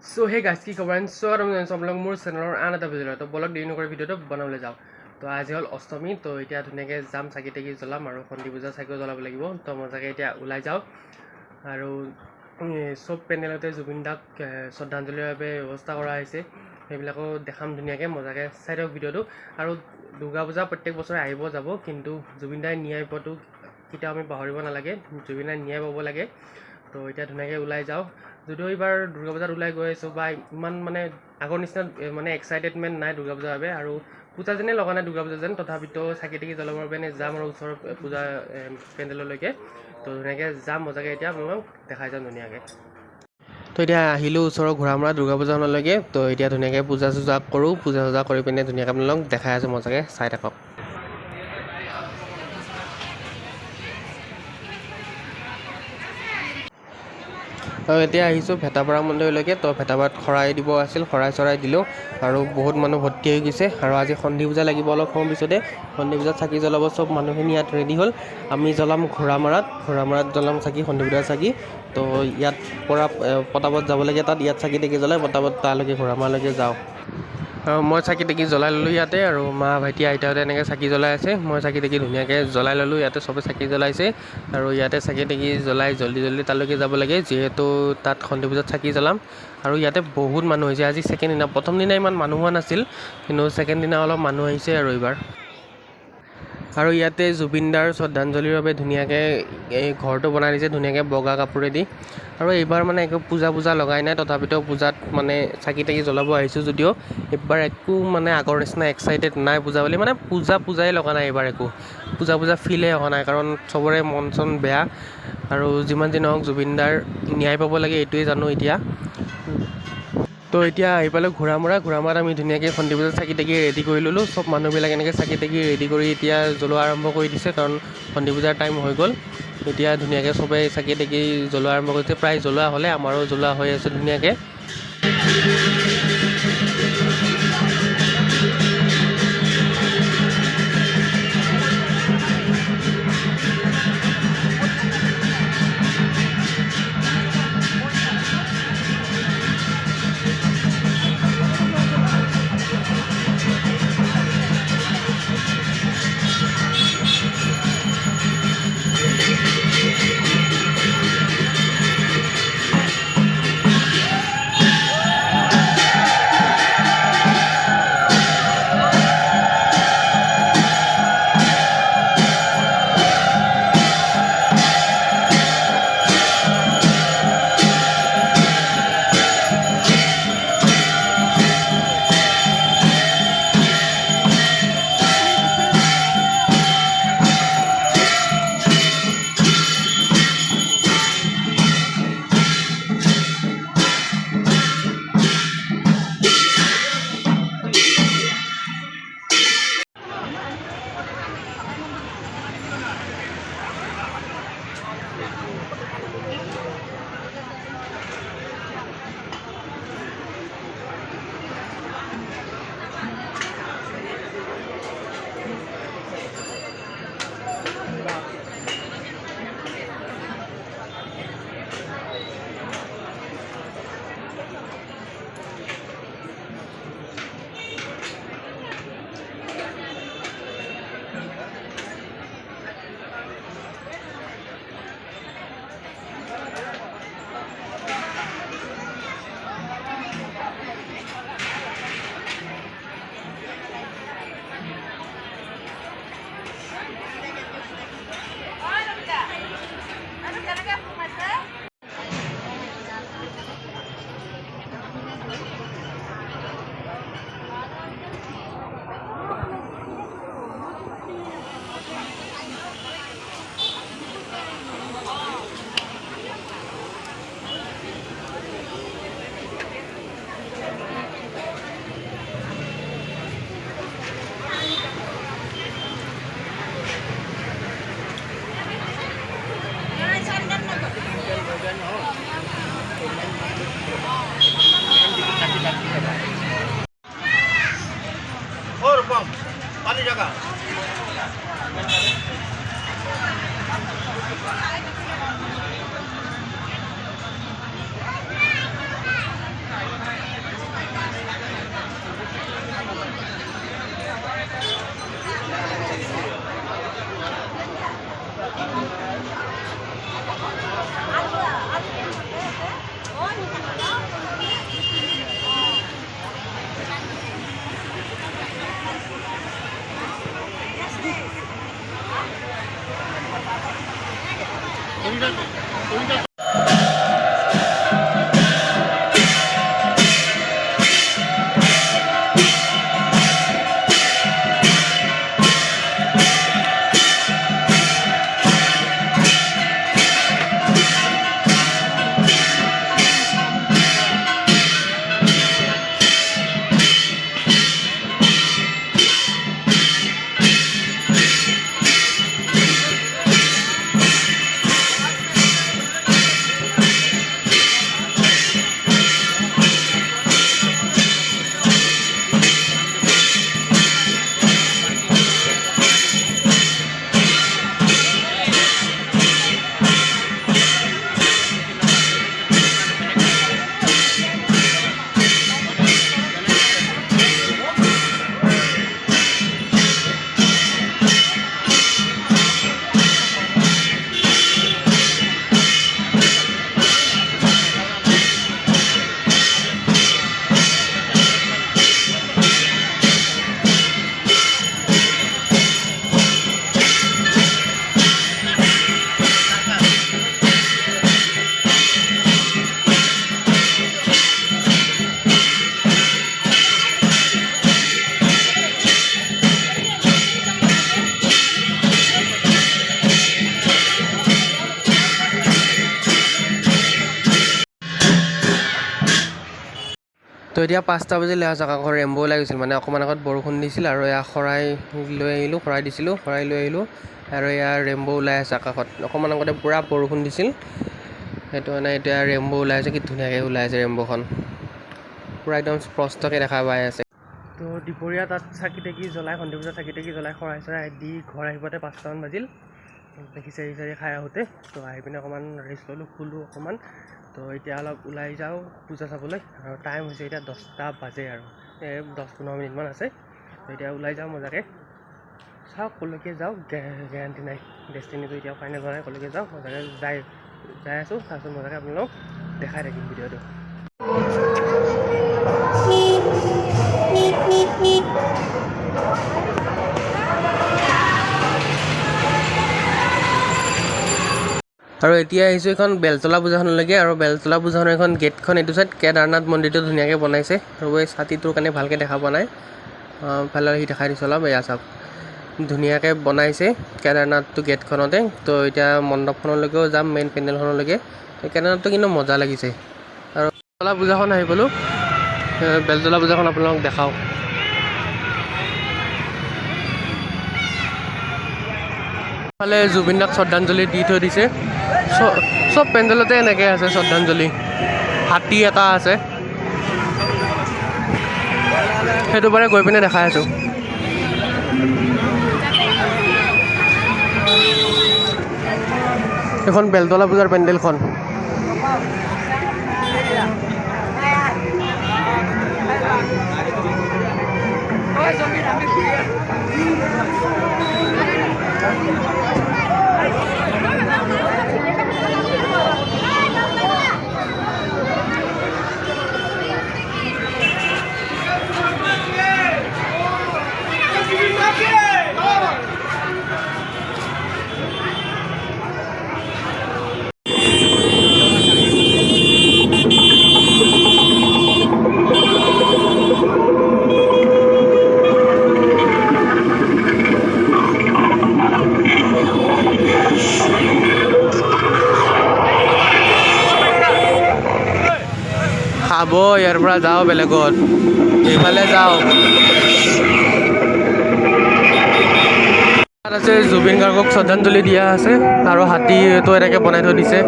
চ' সেই গাছ কি খবৰ? চ' আৰু আপোনালোক মোৰ চেনেলৰ আন এটা ভিডিঅ' তো বলক দেৰি নকৰি ভিডিঅ'টো বনাবলৈ যাওঁ। তো আজি হ'ল অষ্টমী। তো এতিয়া ধুনীয়াকৈ যাম চাকি তাকি জ্বলাম আৰু সন্ধি পূজা চাকিও জ্বলাব লাগিব। তো মই চাগে এতিয়া ওলাই যাওঁ। আৰু চব পেণ্ডেলতে জুবিন দাক শ্ৰদ্ধাঞ্জলিৰ বাবে ব্যৱস্থা কৰা হৈছে। সেইবিলাকো দেখাম ধুনীয়াকৈ মজাকৈ চাই দিয়ক ভিডিঅ'টো। আৰু দুৰ্গা পূজা প্ৰত্যেক বছৰে আহিব যাব। কিন্তু জুবিন দাই ন্যায় পোৱাটো কেতিয়াও আমি পাহৰিব নালাগে। জুবিন দাই ন্যায় পাব লাগে। তো এতিয়া ধুনীয়াকৈ ওলাই যাওঁ। যদিও এইবাৰ দুৰ্গা পূজাত ওলাই গৈ আছোঁ বা ইমান মানে আগৰ নিচিনা মানে এক্সাইটেডমেণ্ট নাই দুৰ্গা পূজাৰ বাবে। আৰু পূজা যেনেই লগা নাই দুৰ্গা পূজা যেন তথাপিতো চাকি তাকি জ্বলাবৰ কাৰণে যাম আৰু ওচৰৰ পূজা পেণ্ডেললৈকে। তো ধুনীয়াকৈ যাম মজাকৈ এতিয়া আপোনালোকক দেখাই যাম ধুনীয়াকৈ। তো এতিয়া আহিলোঁ ওচৰৰ ঘোঁৰামৰা দুৰ্গা পূজাখনলৈকে। তো এতিয়া ধুনীয়াকৈ পূজা চূজা কৰোঁ পূজা চূজা কৰি পিনে ধুনীয়াকৈ আপোনালোকক দেখাই আছোঁ মজাকৈ চাই থাকক। আৰু এতিয়া আহিছোঁ ভেটাপাৰা মন্দিৰলৈকে তো ভেটাপাৰাত শৰাই দিব আছিল, শৰাই চৰাই দিলোঁ আৰু বহুত মানুহ ভৰ্তি হৈ গৈছে আৰু আজি সন্ধি পূজা লাগিব অলপ সময় পিছতে। সন্ধি পূজাত চাকি জ্বলাব চব মানুহখিনি ইয়াত ৰেডি হ'ল। আমি জ্বলাম ঘোঁৰামৰাত ঘোঁৰামৰাত জ্বলাম চাকি, সন্ধি পূজাৰ চাকি। তো ইয়াত পৰা পতাপত যাব লাগে তাত, ইয়াত চাকি তাকি জ্বলাই পটাপত তালৈকে ঘোঁৰামৰালৈকে যাওঁ। মই চাকি তাকি জ্বলাই ল'লোঁ ইয়াতে আৰু মা, ভাইটি, আইতাহঁতে এনেকৈ চাকি জ্বলাই আছে। মই চাকি তাকি ধুনীয়াকৈ জ্বলাই ল'লোঁ, ইয়াতে চবে চাকি জ্বলাইছে। আৰু ইয়াতে চাকি তাকি জ্বলাই জলদি জলদি তালৈকে যাব লাগে, যিহেতু তাত সন্ধি পূজাত চাকি জ্বলাম। আৰু ইয়াতে বহুত মানুহ হৈছে। আজি ছেকেণ্ড দিনা, প্ৰথম দিনা ইমান মানুহ হোৱা নাছিল, কিন্তু ছেকেণ্ড দিনা অলপ মানুহ আহিছে আৰু এইবাৰ। আৰু ইয়াতে জুবিনদাৰ শ্ৰদ্ধাঞ্জলিৰ বাবে ধুনীয়াকৈ এই ঘৰটো বনাই দিছে ধুনীয়াকৈ বগা কাপোৰেদি আৰু এইবাৰ মানে একো পূজা পূজা লগাই নাই তথাপিতো পূজাত মানে চাকি তাকি জ্বলাব আহিছোঁ যদিও। এইবাৰ একো মানে আগৰ নিচিনা এক্সাইটেড নাই পূজা বুলি মানে পূজা পূজাই লগা নাই এইবাৰ একো। পূজা পূজা ফিলেই অহা নাই কাৰণ চবৰে মন চন বেয়া। আৰু যিমান যি নহওক জুবিনদাৰ ন্যায় পাব লাগে এইটোৱে জানো এতিয়া। তো এতিয়া আহি পালোঁ ঘোঁৰামৰা ঘোঁৰামৰাত আমি ধুনীয়াকৈ সন্ধি পূজাত চাকি তাকি ৰেডি কৰি ল'লোঁ। চব মানুহবিলাক এনেকৈ চাকি তাকি ৰেডি কৰি এতিয়া জ্বলোৱা আৰম্ভ কৰি দিছে কাৰণ সন্ধি পূজাৰ টাইম হৈ গ'ল। এতিয়া ধুনীয়াকৈ চবেই চাকি তাকি জ্বলোৱা আৰম্ভ কৰিছে। প্ৰায় জ্বলোৱা হ'লে আমাৰো জ্বলোৱা হৈ আছে ধুনীয়াকৈ। এতিয়া পাঁচটা বাজিলে আছোঁ আকৌ ৰেম্ব' গৈছিল মানে অকণমান আগত বৰষুণ দিছিল আৰু এয়া শৰাই লৈ আহিলোঁ শৰাই দিছিলোঁ শৰাই লৈ আহিলোঁ আৰু এয়া ৰেম্ব' ওলাই আছে আকাশত। অকণমান আগতে পূৰা বৰষুণ দিছিল সেইটো মানে এতিয়া ৰেম্ব' ওলাই আছে কি ধুনীয়াকৈ ওলাই আছে ৰেম্ব'খন। পূৰা একদম স্পষ্টকৈ দেখা পাই আছে। তো দুপৰীয়া তাত চাকি তাকি জ্বলাই সন্ধিয়া বজাত চাকি তাকি জ্বলাই শৰাই চৰাই দি ঘৰ আহিবতে পাঁচটামান বাজিল। খিচাৰি চিচাৰি খাই আহোঁতে। তো আহি পিনে অকণমান ৰেষ্ট ল'লোঁ শুলোঁ অকণমান। তো এতিয়া অলপ ওলাই যাওঁ পূজা চাবলৈ। আৰু টাইম হৈছে এতিয়া দহটা বাজে আৰু। দহ পোন্ধৰ মিনিটমান আছে। তো এতিয়া ওলাই যাওঁ মজাকৈ। চাওঁ ক'লৈকে যাওঁ। গেৰাণ্টি নাই। ডেষ্টিনিটো এতিয়া ফাইনেল হোৱা নাই ক'লৈকে যাওঁ। মজাকৈ যাই যাই আছোঁ। তাৰপিছত মজাকৈ আপোনালোকক দেখাই থাকিম ভিডিঅ'টো। আৰু এতিয়া আহিছোঁ এইখন বেলতলা পূজাখনলৈকে আৰু বেলতলা পূজাখনৰ এখন গেটখন এইটো চাইড কেদাৰনাথ মন্দিৰটো ধুনীয়াকৈ বনাইছে। আৰু এই ছাতিটোৰ কাৰণে ভালকৈ দেখা পোৱা নাই। ফালে সি দেখাই দিছোঁ অলপ এয়া চাওক। ধুনীয়াকৈ বনাইছে কেদাৰনাথটো গেটখনতে। তো এতিয়া মণ্ডপখনলৈকেও যাম মেইন পেণ্ডেলখনলৈকে কেদাৰনাথটো কিন্তু মজা লাগিছে। আৰু বেলতলা পূজাখন আহি গ'লোঁ। বেলতলা পূজাখন আপোনালোকক দেখাওঁ। ফালে জুবিন দাক শ্ৰদ্ধাঞ্জলি দি থৈ দিছে। চব পেণ্ডেলতে এনেকৈ আছে শ্ৰদ্ধাঞ্জলি। হাতী এটা আছে। সেইটো bare গৈ পিনে দেখাই আছোঁ। এইখন বেলতলা পূজাৰ পেণ্ডেলখন। খাব ইয়াৰ পৰা যাওঁ বেলেগত। এইফালে যাওঁ। আছে জুবিন গাৰ্গক শ্ৰদ্ধাঞ্জলি দিয়া আছে, আৰু হাতীটো এনেকৈ বনাই থৈ দিছে।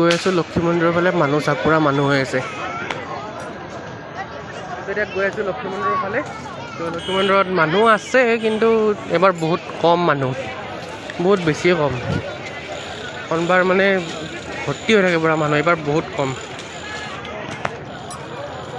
গৈ আছোঁ লক্ষী মন্দিৰৰ ফালে মানুহ চাওক পূৰা মানুহ হৈ আছে। এতিয়া গৈ আছোঁ লক্ষী মন্দিৰৰ ফালে। তো লক্ষী মন্দিৰত মানুহ আছে কিন্তু এবাৰ বহুত কম মানুহ। বহুত বেছিয়ে কম। কোনোবাৰ মানে ভৰ্তি হৈ থাকে পূৰা মানুহ এইবাৰ বহুত কম।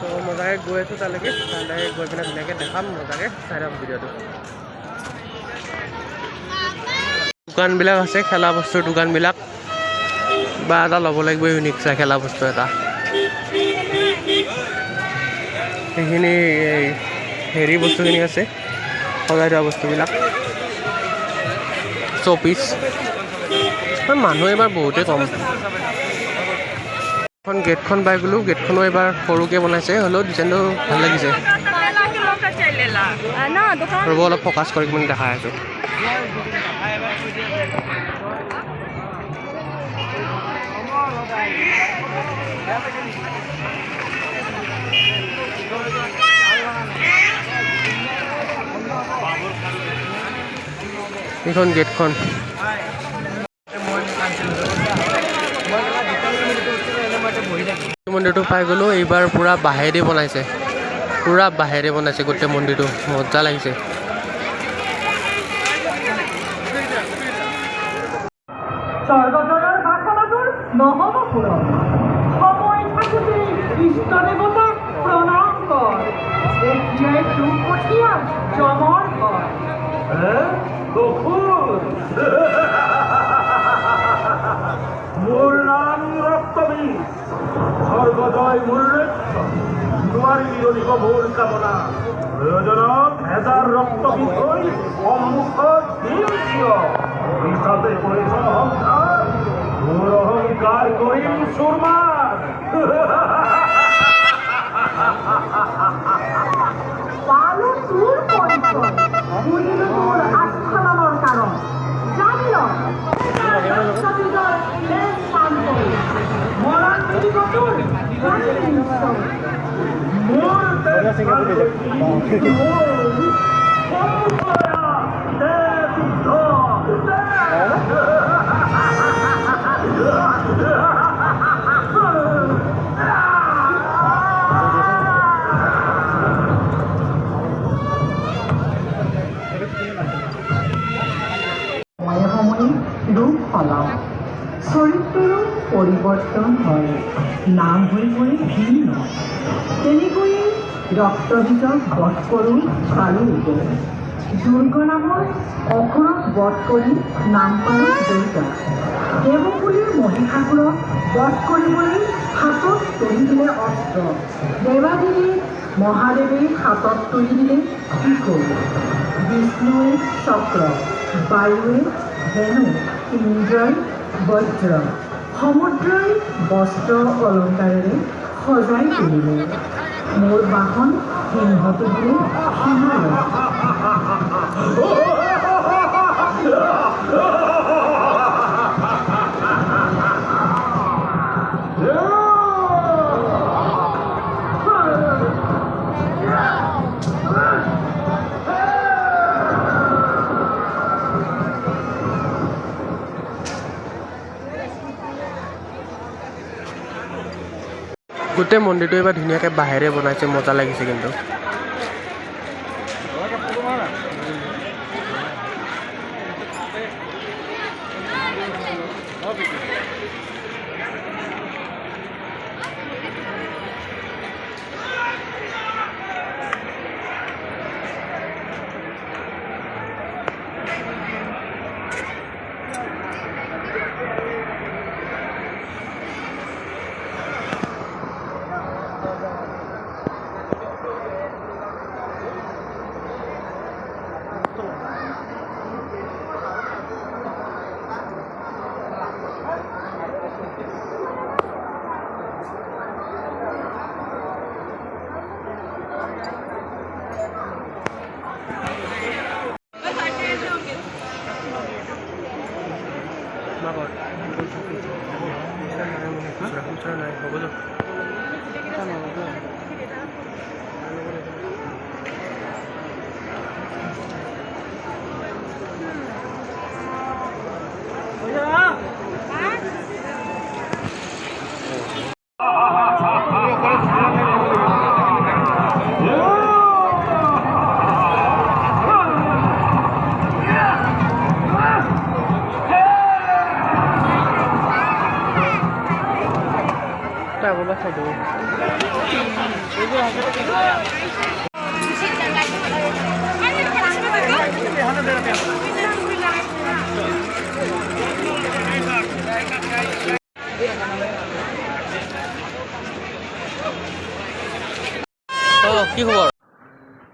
তো মজাকৈ গৈ আছোঁ তালৈকে তালৈ গৈ পিনে ধুনীয়াকৈ দেখাম মজাকৈ চাই থাকক ভিডিঅ'টো। দোকানবিলাক আছে খেলা বস্তুৰ দোকানবিলাক। বা এটা ল'ব লাগিব ইউনিক চাই খেলা বস্তু এটা। সেইখিনি হেৰি বস্তুখিনি আছে, সজাই থোৱা বস্তুবিলাক। শ্ব'পিচ মানুহ এইবাৰ বহুতেই কম। এখন গেটখন পাই গ'লোঁ গেটখনো এইবাৰ সৰুকৈ বনাইছে, হ'লেও ডিজাইনটো ভালো লাগিছে। ৰ'ব, অলপ ফ'কাছ কৰি কিনে দেখাই আছোঁ। এইখন গেটখন। মন্দিৰটো পাই গ'লোঁ এইবাৰ পূৰা বাঁহেদি বনাইছে। পূৰা বাঁহেৰে বনাইছে গোটেই মন্দিৰটো মজা লাগিছে। পঠিয়া জমর ঘর মোর নাম রক্তবীর স্বর্গদয় মূল্যেচ্ছ তোমার মূল কামনা ভেজার রক্ত হিসাবে করেছ অহংকার করিম সুরমার পালো পরিচয় বুঝিল তোর কারণ জানিল। সবিজয় নাম হৈ পৰে ভিন্ন তেনেকৈয়ে ৰক্তবীজক বধ কৰোঁ পালোঁ দুৰ্গ নামৰ অসুৰক বধ কৰি নাম পালোঁ দুৰ্গা দেৱপুৰীৰ মহিষাসুৰক বধ কৰিবলৈ হাতত তুলি দিলে অস্ত্ৰ দেৱাদেৱী মহাদেৱে হাতত তুলি দিলে কি কৰোঁ বিষ্ণুৱে চক্ৰ বায়ুৱে ধেনু ইন্দ্ৰই বজ্ৰ সমুদ্ৰই বস্ত্ৰ অলংকাৰেৰে সজাই তুলিলে। মোৰ বাহন সিংহটো দিলে সিংহলৈ গোটেই মন্দিৰটো এইবাৰ ধুনীয়াকৈ বাঁহেৰে বনাইছে মজা লাগিছে কিন্তু। কি খবৰ?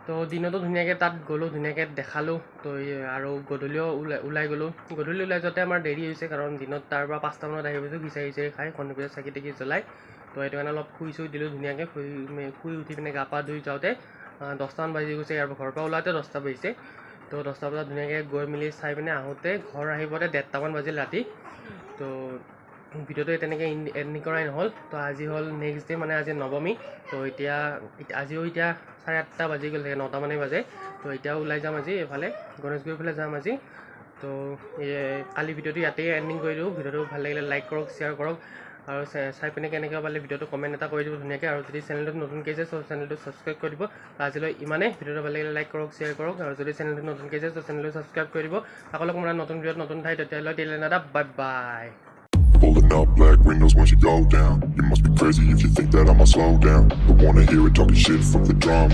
তো দিনতো ধুনীয়াকৈ তাত গ'লোঁ ধুনীয়াকৈ দেখালোঁ। তো আৰু গধূলিও ওলাই ওলাই গ'লোঁ। গধূলি ওলাই যাওঁতে আমাৰ দেৰি হৈছে কাৰণ দিনত তাৰ পৰা পাঁচটামানত আহি পাইছোঁ খিচাৰি চিচাৰি খাই বজাত চাকি তাকি জ্বলাই। তো সেইটো কাৰণে অলপ শুই চুই দিলোঁ ধুনীয়াকৈ শুই শুই উঠি পিনে গা পা ধুই যাওঁতে দহটামান বাজি গৈছে ইয়াৰ ঘৰৰ পৰা ওলাওঁতে দহটা বাজিছে। তো দহটা বজাত ধুনীয়াকৈ গৈ মেলি চাই পিনে আহোঁতে ঘৰ আহি পাওঁতে ডেৰটামান বাজিল ৰাতি। তো ভিডিঅ'টো তেনেকৈ এণ্ডিং কৰাই নহ'ল। তো আজি হ'ল নেক্সট ডে' মানে আজি নৱমী। তো এতিয়া, এতিয়া- আজিও এতিয়া চাৰে আঠটা বাজি গ'ল চাগে নটামানেই বাজে। তো এতিয়াও ওলাই যাম আজি এইফালে, গণেশগুৰিৰ ফালে যাম আজি। তো কালি ভিডিঅ'টো ইয়াতেই এণ্ডিং কৰি দিওঁ। ভিডিঅ'টো ভালো লাগিলে লাইক কৰক শ্বেয়াৰ কৰক। আৰু চাই পিনে কেনেকৈ পালে ভিডিঅ'টো কমেণ্ট এটা কৰি দিব ধুনীয়াকৈ। আৰু যদি চেনেলটোত নতুনকৈ আছে চ' চেনেলটো ছাবস্ক্ৰাইব কৰি দিব। আজিলৈ ইমানেই। ভিডিঅ'টো ভালো লাগিলে লাইক কৰক শ্বেয়াৰ কৰক। আৰু যদি চেনেলটো নতুনকৈ আছে চ' চেনেলটো ছাবস্ক্ৰাইব কৰি দিব। সকলোক মানে নতুন ভিডিঅ'ত নতুন ঠাই তেতিয়াহ'লে দিলে নাদা bye bye Black windows once you go down. You must be crazy if you think that I'ma slow down. Don't wanna hear it talking shit, fuck the drama.